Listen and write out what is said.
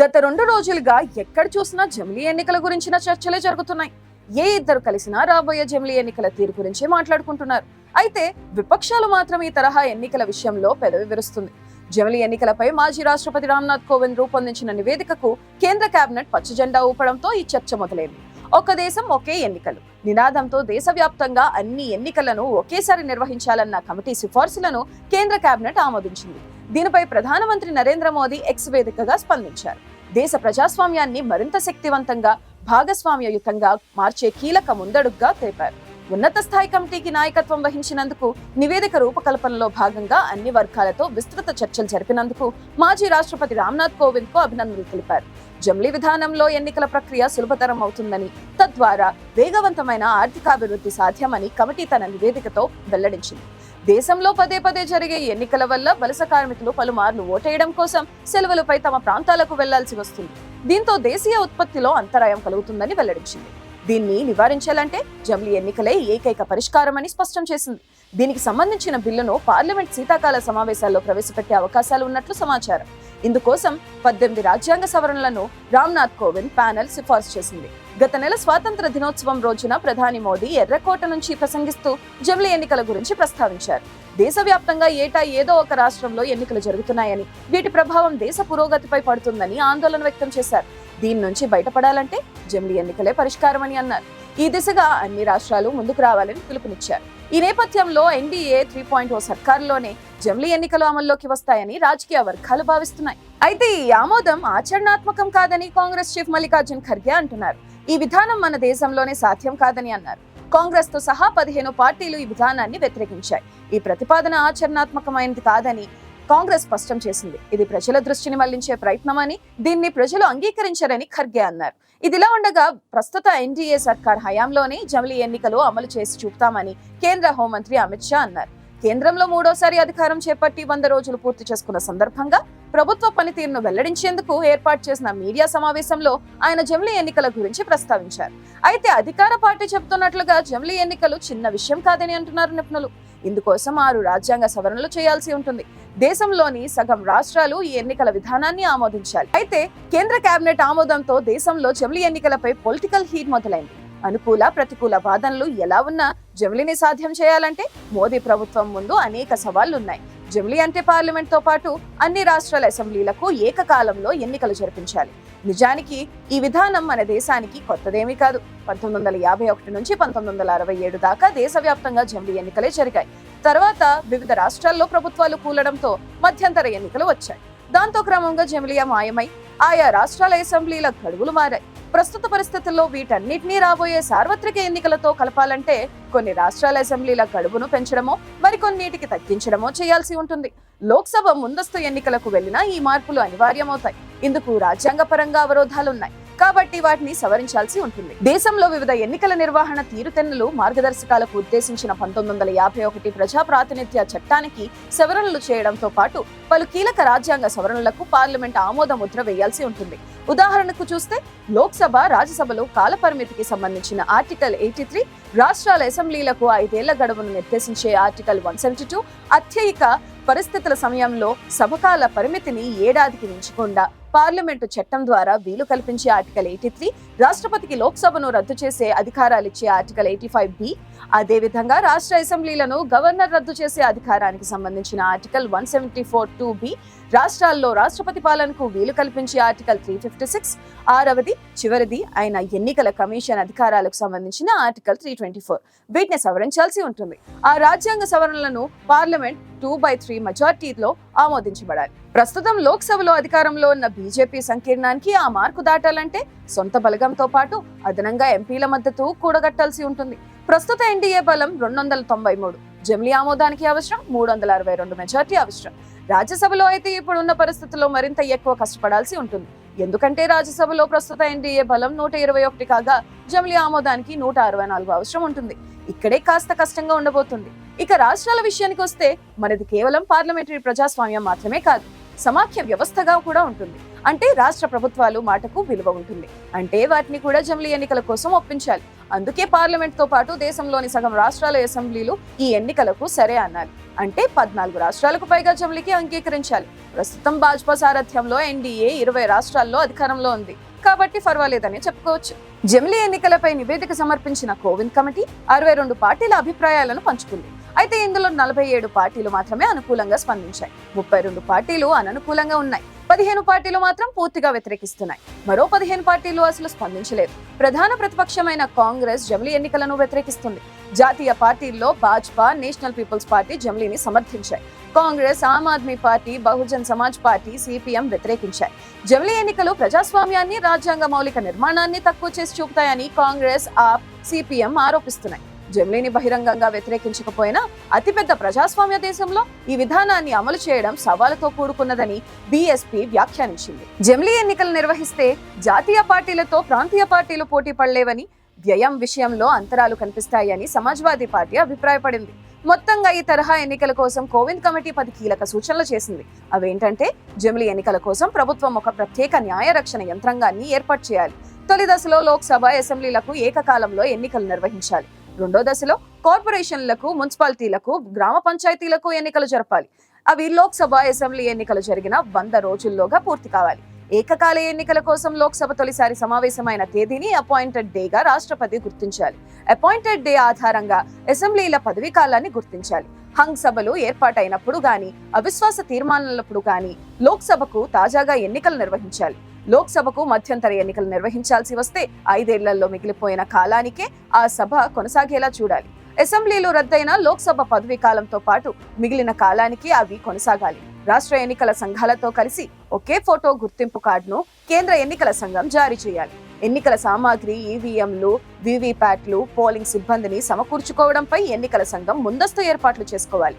గత రెండు రోజులుగా ఎక్కడ చూసినా జమిలీ ఎన్నికల గురించిన చర్చలే జరుగుతున్నాయి. ఏ ఇద్దరు కలిసినా రాబోయే జమిలీ ఎన్నికల తీరు గురించే మాట్లాడుకుంటున్నారు. అయితే విపక్షాలు మాత్రం ఈ తరహా ఎన్నికల విషయంలో పెదవి విరుస్తుంది. జమిలీ ఎన్నికలపై మాజీ రాష్ట్రపతి రామ్నాథ్ కోవింద్ రూపొందించిన నివేదికకు కేంద్ర కేబినెట్ పచ్చజెండా ఊపడంతో ఈ చర్చ మొదలైంది. ఒక దేశం ఒకే ఎన్నికలు. నినాదంతో దేశవ్యాప్తంగా అన్ని ఎన్నికలను ఒకేసారి నిర్వహించాలన్న కమిటీ సిఫార్సులను కేంద్ర కేబినెట్ ఆమోదించింది. దీనిపై ప్రధానమంత్రి నరేంద్ర మోదీ ఎక్స్ వేదికగా స్పందించారు. దేశ ప్రజాస్వామ్యాన్ని మరింత శక్తివంతంగా భాగస్వామ్యయుతంగా మార్చే కీలక ముందడుగ్గా తెలిపారు ఉన్నత స్థాయి కమిటీకి నాయకత్వం వహించినందుకు నివేదిక రూపకల్పనలో భాగంగా అన్ని వర్గాలతో విస్తృత చర్చలు జరిపినందుకు మాజీ రాష్ట్రపతి రామ్నాథ్ కోవింద్కు అభినందనలు తెలిపారు. జమ్లీ విధానంలో ఎన్నికల ప్రక్రియ సులభతరం అవుతుందని తద్వారా వేగవంతమైన ఆర్థికాభివృద్ధి సాధ్యమని కమిటీ తన నివేదికతో వెల్లడించింది. దేశంలో పదే పదే జరిగే ఎన్నికల వల్ల వలస కార్మికులు పలుమార్లు ఓటేయడం కోసం సెలవులపై తమ ప్రాంతాలకు వెళ్ళాల్సి వస్తుంది. దీంతో దేశీయ ఉత్పత్తిలో అంతరాయం కలుగుతుందని వెల్లడించింది. దీన్ని నివారించాలంటే జమ్లీ ఎన్నికలే ఏకైక పరిష్కారమని స్పష్టం చేసింది. దీనికి సంబంధించిన బిల్లును పార్లమెంట్ శీతాకాల సమావేశాల్లో ప్రవేశపెట్టే అవకాశాలు ఉన్నట్లు సమాచారం. ఇందుకోసం పద్దెనిమిది రాజ్యాంగ సవరణలను రామ్నాథ్ కోవింద్ ప్యానెల్ సిఫార్సు చేసింది. గత నెల స్వాతంత్ర దినోత్సవం రోజున ప్రధాని మోదీ ఎర్రకోట నుంచి ప్రసంగిస్తూ జమిలీ ఎన్నికల గురించి ప్రస్తావించారు. దేశవ్యాప్తంగా ఏటా ఏదో ఒక రాష్ట్రంలో ఎన్నికలు జరుగుతున్నాయని వీటి ప్రభావం దేశ పురోగతిపై పడుతుందని ఆందోళన వ్యక్తం చేశారు. దీని నుంచి బయటపడాలంటే జమిలీ ఎన్నికలే పరిష్కారమని అన్నారు. ఈ దిశగా అన్ని రాష్ట్రాలు ముందుకు రావాలని పిలుపునిచ్చారు. ఈ నేపథ్యంలో ఎన్డీఏ త్రీ పాయింట్ ఓ సర్కారులోనే జమిలీ ఎన్నికలు అమల్లోకి వస్తాయని రాజకీయ వర్గాలు భావిస్తున్నాయి. అయితే ఈ ఆమోదం ఆచరణాత్మకం కాదని కాంగ్రెస్ చీఫ్ మల్లికార్జున్ ఖర్గే అంటున్నారు. ఈ విధానం మన దేశంలోనే సాధ్యం కాదని అన్నారు. కాంగ్రెస్తో సహా పదిహేను పార్టీలు ఈ విధానాన్ని వ్యతిరేకించాయి. ఈ ప్రతిపాదన ఆచరణాత్మకమైనది కాదని కాంగ్రెస్ స్పష్టం చేసింది. ఇది ప్రజల దృష్టిని మళ్ళించే ప్రయత్నమని దీన్ని ప్రజలు అంగీకరించారని ఖర్గే అన్నారు. ఇదిలా ఉండగా ప్రస్తుత ఎన్డీఏ సర్కార్ హయాంలోనే జమిలి ఎన్నికలు అమలు చేసి చూపుతామని కేంద్ర హోంమంత్రి అమిత్ షా అన్నారు. కేంద్రంలో మూడోసారి అధికారం చేపట్టి వంద రోజులు పూర్తి చేసుకున్న సందర్భంగా ప్రభుత్వ పనితీరును వెల్లడించేందుకు ఏర్పాటు చేసిన మీడియా సమావేశంలో ఆయన జమిలీ ఎన్నికల గురించి ప్రస్తావించారు. అయితే అధికార పార్టీ చెబుతున్నట్లుగా జమిలీ ఎన్నికలు చిన్న విషయం కాదని అంటున్నారు నిపుణులు. ఇందుకోసం ఆరు రాజ్యాంగ సవరణలు చేయాల్సి ఉంటుంది. దేశంలోని సగం రాష్ట్రాలు ఈ ఎన్నికల విధానాన్ని ఆమోదించాలి అయితే కేంద్ర కేబినెట్ ఆమోదంతో దేశంలో జమిలీ ఎన్నికలపై పొలిటికల్ హీట్ మొదలైంది. అనుకూల ప్రతికూల వాదనలు ఎలా ఉన్నా జమిలిని సాధ్యం చేయాలంటే మోదీ ప్రభుత్వం ముందు అనేక సవాళ్ళున్నాయి. జమిలి అంటే పార్లమెంట్తో పాటు అన్ని రాష్ట్రాల అసెంబ్లీలకు ఏకకాలంలో ఎన్నికలు జరిపించాలి. నిజానికి ఈ విధానం మన దేశానికి కొత్తదేమీ కాదు. పంతొమ్మిది వందల యాభై ఒకటి నుంచి పంతొమ్మిది వందల అరవై ఏడు దాకా దేశవ్యాప్తంగా జమిలీ ఎన్నికలే జరిగాయి. తర్వాత వివిధ రాష్ట్రాల్లో ప్రభుత్వాలు కూలడంతో మధ్యంతర ఎన్నికలు వచ్చాయి. దాంతో క్రమంగా జమిలియా మాయమై ఆయా రాష్ట్రాల అసెంబ్లీల గడువులు మారాయి. ప్రస్తుత పరిస్థితుల్లో వీటన్నిటినీ రాబోయే సార్వత్రిక ఎన్నికలతో కలపాలంటే కొన్ని రాష్ట్రాల అసెంబ్లీల గడువును పెంచడమో మరికొన్నిటికి తగ్గించడమో చేయాల్సి ఉంటుంది. లోక్సభ ముందస్తు ఎన్నికలకు వెళ్ళినా ఈ మార్పులు అనివార్యమవుతాయి. ఇందుకు రాజ్యాంగపరంగా అవరోధాలున్నాయి. కాబట్టి వాటిని సవరించాల్సి ఉంటుంది. దేశంలో వివిధ ఎన్నికల నిర్వహణ తీరుతెన్నులు మార్గదర్శకాలకు ఉద్దేశించిన పంతొమ్మిది వందల యాభై ఒకటి ప్రజా ప్రాతినిధ్య చట్టానికి సవరణలు చేయడంతో పాటు పలు కీలక రాజ్యాంగ సవరణలకు పార్లమెంట్ ఆమోద ముద్ర వేయాల్సి ఉంటుంది. ఉదాహరణకు చూస్తే లోక్సభ రాజ్యసభలో కాలపరిమితికి సంబంధించిన ఆర్టికల్ ఎయిటీ త్రీ రాష్ట్రాల అసెంబ్లీలకు ఐదేళ్ళ గడువును నిర్దేశించే ఆర్టికల్ వన్ సెవెంటీ టూ అత్యయిక పరిస్థితుల సమయంలో సభకాల పరిమితిని ఏడాదికి మించకుండా పార్లమెంటు చట్టం ద్వారా వీలు కల్పించే ఆర్టికల్ ఎయిటీ త్రీ రాష్ట్రపతికి లోక్సభను రద్దు చేసే అధికారాలిచ్చే ఆర్టికల్ ఎయిటీ ఫైవ్ బి. అదేవిధంగా రాష్ట్ర అసెంబ్లీలను గవర్నర్ రద్దు చేసే అధికారానికి సంబంధించిన article one seventy four two B. రాష్ట్రాల్లో రాష్ట్రపతి పాలనకు వీలు కల్పించే ఆర్టికల్ త్రీ ఫిఫ్టీ సిక్స్. ఆరవది చివరిది అయిన ఎన్నికల కమిషన్ అధికారాలకు సంబంధించిన ఆర్టికల్ త్రీ ట్వంటీ ఫోర్. వీటిని సవరించాల్సి ఉంటుంది. ఆ రాజ్యాంగ సవరణలను పార్లమెంట్ టూ బై త్రీ మెజార్టీలో ఆమోదించబడాలి. ప్రస్తుతం లోక్సభలో అధికారంలో ఉన్న బీజేపీ సంకీర్ణానికి ఆ మార్కు దాటాలంటే సొంత బలగంతో పాటు అదనంగా ఎంపీల మద్దతు కూడగట్టాల్సి ఉంటుంది. ప్రస్తుత ఎన్డీఏ బలం రెండు వందల తొంభై మూడు. జమిలీ ఆమోదానికి అవసరం మూడు వందల అరవై రెండు మెజార్టీ అవసరం. రాజ్యసభలో అయితే ఇప్పుడున్న పరిస్థితుల్లో మరింత ఎక్కువ కష్టపడాల్సి ఉంటుంది. ఎందుకంటే రాజ్యసభలో ప్రస్తుత ఎన్డీఏ బలం నూట ఇరవై ఒకటి కాగా జమిలీ ఆమోదానికి నూట అరవై నాలుగు అవసరం ఉంటుంది. ఇక్కడే కాస్త కష్టంగా ఉండబోతుంది. ఇక రాష్ట్రాల విషయానికి వస్తే మనది కేవలం పార్లమెంటరీ ప్రజాస్వామ్యం మాత్రమే కాదు సమాఖ్య వ్యవస్థగా కూడా ఉంటుంది. అంటే రాష్ట్ర ప్రభుత్వాలు మాటకు విలువ ఉంటుంది. అంటే వాటిని కూడా జమిలీ ఎన్నికల కోసం ఒప్పించాలి. అందుకే పార్లమెంట్తో పాటు దేశంలోని సగం రాష్ట్రాల అసెంబ్లీలు ఈ ఎన్నికలకు సరే అన్నారు అంటే పద్నాలుగు రాష్ట్రాలకు పైగా జమిలీకి అంగీకరించాలి. ప్రస్తుతం భాజపా సారథ్యంలో ఎన్డీఏ ఇరవై రాష్ట్రాల్లో అధికారంలో ఉంది. కాబట్టి పర్వాలేదని చెప్పుకోవచ్చు. జమిలీ ఎన్నికలపై నివేదిక సమర్పించిన కోవింద్ కమిటీ అరవై రెండు పార్టీల అభిప్రాయాలను పంచుకుంది. అయితే ఇందులో నలభై ఏడు పార్టీలు మాత్రమే అనుకూలంగా స్పందించాయి. ముప్పై రెండు పార్టీలు అననుకూలంగా ఉన్నాయి. పదిహేను పార్టీలు మాత్రం పూర్తిగా వ్యతిరేకిస్తున్నాయి. మరో పదిహేను పార్టీలు అసలు స్పందించలేదు. ప్రధాన ప్రతిపక్షమైన కాంగ్రెస్ జమిలీ ఎన్నికలను వ్యతిరేకిస్తుంది. జాతీయ పార్టీల్లో భాజపా నేషనల్ పీపుల్స్ పార్టీ జమిలీని సమర్థించాయి. Congress Aam Aadmi party Bahujan Samaj party CPM వ్యతిరేకించాయి. జమిలీ ఎన్నికలు ప్రజాస్వామ్యాన్ని రాజ్యాంగ మౌలిక నిర్మాణాన్ని తక్కువ చేసి చూపుతాయని కాంగ్రెస్ ఆప్ సిపిఎం ఆరోపిస్తున్నాయి. జమిలీని బహిరంగంగా వ్యతిరేకించకపోయినా అతిపెద్ద ప్రజాస్వామ్య దేశంలో ఈ విధానాన్ని అమలు చేయడం సవాలుతో కూడుకున్నదని బీఎస్పీ వ్యాఖ్యానించింది. జమిలీ ఎన్నికలు నిర్వహిస్తే జాతీయ పార్టీలతో ప్రాంతీయ పార్టీలు పోటీ పడలేవని వ్యయం విషయంలో అంతరాలు కనిపిస్తాయని సమాజ్వాదీ పార్టీ అభిప్రాయపడింది. మొత్తంగా ఈ తరహా ఎన్నికల కోసం కోవింద్ కమిటీ పది కీలక సూచనలు చేసింది. అవేంటంటే జమిలి ఎన్నికల కోసం ప్రభుత్వం ఒక ప్రత్యేక న్యాయ రక్షణ యంత్రాంగాన్ని ఏర్పాటు చేయాలి. తొలి దశలో లోక్సభ అసెంబ్లీలకు ఏకకాలంలో ఎన్నికలు నిర్వహించాలి. రెండో దశలో కార్పొరేషన్లకు మున్సిపాలిటీలకు గ్రామ పంచాయతీలకు ఎన్నికలు జరపాలి. అవి లోక్సభ అసెంబ్లీ ఎన్నికలు జరిగిన వంద రోజుల్లోగా పూర్తి కావాలి. ఏకకాల ఎన్నికల కోసం లోక్సభ తొలిసారి సమావేశమైన తేదీని అపాయింటెడ్ డేగా రాష్ట్రపతి గుర్తించాలి. అపాయింటెడ్ డే ఆధారంగా అసెంబ్లీల పదవీ కాలాన్ని గుర్తించాలి. హంగ్ సభలు ఏర్పాటైనప్పుడు గాని అవిశ్వాస తీర్మానాలప్పుడు గాని లోక్సభకు తాజాగా ఎన్నికలు నిర్వహించాలి. లోక్సభకు మధ్యంతర ఎన్నికలు నిర్వహించాల్సి వస్తే ఐదేళ్ళలో మిగిలిపోయిన కాలానికే ఆ సభ కొనసాగేలా చూడాలి. అసెంబ్లీలు రద్దయిన లోక్సభ పదవీ కాలంతో పాటు మిగిలిన కాలానికి అవి కొనసాగాలి. రాష్ట్ర ఎన్నికల సంఘాలతో కలిసి ఒకే ఫోటో గుర్తింపు కార్డును కేంద్ర ఎన్నికల సంఘం జారీ చేయాలి. ఎన్నికల సామాగ్రి ఈవీఎంలు వీవీప్యాట్లు పోలింగ్ సిబ్బందిని సమకూర్చుకోవడంపై ఎన్నికల సంఘం ముందస్తు ఏర్పాట్లు చేసుకోవాలి.